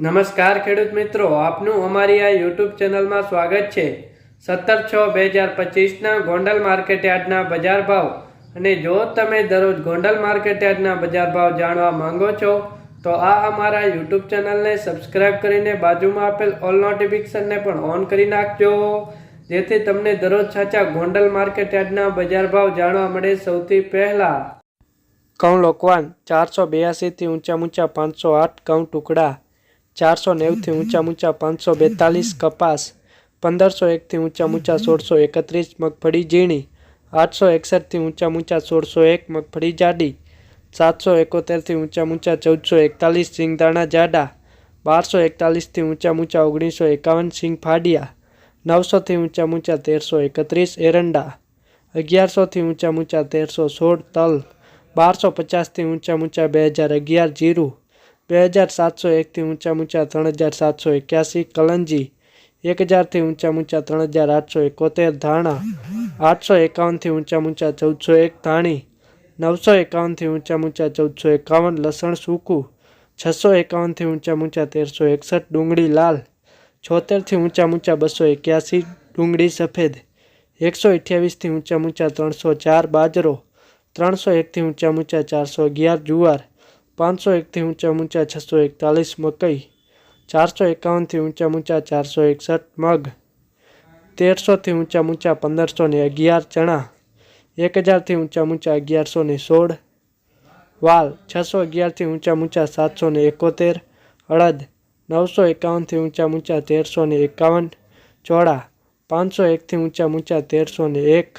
નમસ્કાર ખેડૂત મિત્રો, આપનું અમારી આ યુટ્યુબ ચેનલમાં સ્વાગત છે. સત્તર છ બે હજાર પચીસના ગોંડલ માર્કેટ યાર્ડના બજાર ભાવ. અને જો તમે દરરોજ ગોંડલ માર્કેટ યાર્ડના બજાર ભાવ જાણવા માંગો છો, તો આ અમારા યુટ્યુબ ચેનલને સબસ્ક્રાઇબ કરીને બાજુમાં આપેલ ઓલ નોટિફિકેશનને પણ ઓન કરી નાખજો. જેથી તમને દરરોજ સાચા ગોંડલ માર્કેટ યાર્ડના બજાર ભાવ જાણવા મળે સૌથી પહેલાં. ઘઉં લોકવાન ચારસો બ્યાસીથી ઊંચા ઊંચા પાંચસો આઠ ઘઉં ટુકડા. ચારસો નેવુંથી ઊંચા ઊંચા પાંચસો બેતાલીસ કપાસ પંદરસો એકથી ઊંચા ઊંચા સોળસો એકત્રીસ મગફળી ઝીણી આઠસો એકસઠથી ઊંચા ઊંચા સોળસો એક મગફળી જાડી સાતસો એકોતેરથી ઊંચા ઊંચા ચૌદસો એકતાલીસ સિંગદાણા જાડા બારસો એકતાલીસથી ઊંચા ઊંચા ઓગણીસો એકાવન સિંગ ફાડિયા નવસોથી ઊંચા ઊંચા તેરસો એકત્રીસ એરંડા અગિયારસોથી ઊંચા ઊંચા તેરસો સોળ તલ બારસો પચાસથી ઊંચા ઊંચા બે હજાર અગિયાર જીરું બે હજાર સાતસો એકથી ઊંચા ઊંચા ત્રણ હજાર સાતસો એક્યાસી કલંજી એક હજારથી ઊંચા ઊંચા ત્રણ હજાર આઠસો એકોતેર ધાણા આઠસો એકાવનથી ઊંચા ઊંચા ચૌદસો એક ધાણી નવસો એકાવનથી ઊંચા ઊંચા ચૌદસો એકાવન લસણ સૂકું છસો એકાવનથી ઊંચા ઊંચા તેરસો એકસઠ ડુંગળી લાલ છોતેરથી ઊંચા ઊંચા બસો એક્યાસી ડુંગળી સફેદ એકસો અઠ્યાવીસથી ઊંચા ઊંચા ત્રણસો ચાર બાજરો ત્રણસો એકથી ઊંચા ઊંચા ચારસો અગિયાર જુવાર પાંચસો એકથી ઊંચા ઊંચા છસો એકતાલીસ મકઈ ચારસો એકાવનથી ઊંચા ઊંચા ચારસો એકસઠ મગ તેરસોથી ઊંચા ઊંચા પંદરસો ને અગિયાર ચણા એક હજારથી ઊંચા ઊંચા અગિયારસો ને સોળ વાલ છસો અગિયારથી ઊંચા ઊંચા સાતસો ને એકોતેર અડદ નવસો એકાવનથી ઊંચા ઊંચા તેરસો ને એકાવન ચોળા પાંચસો એકથી ઊંચા ઊંચા તેરસો ને એક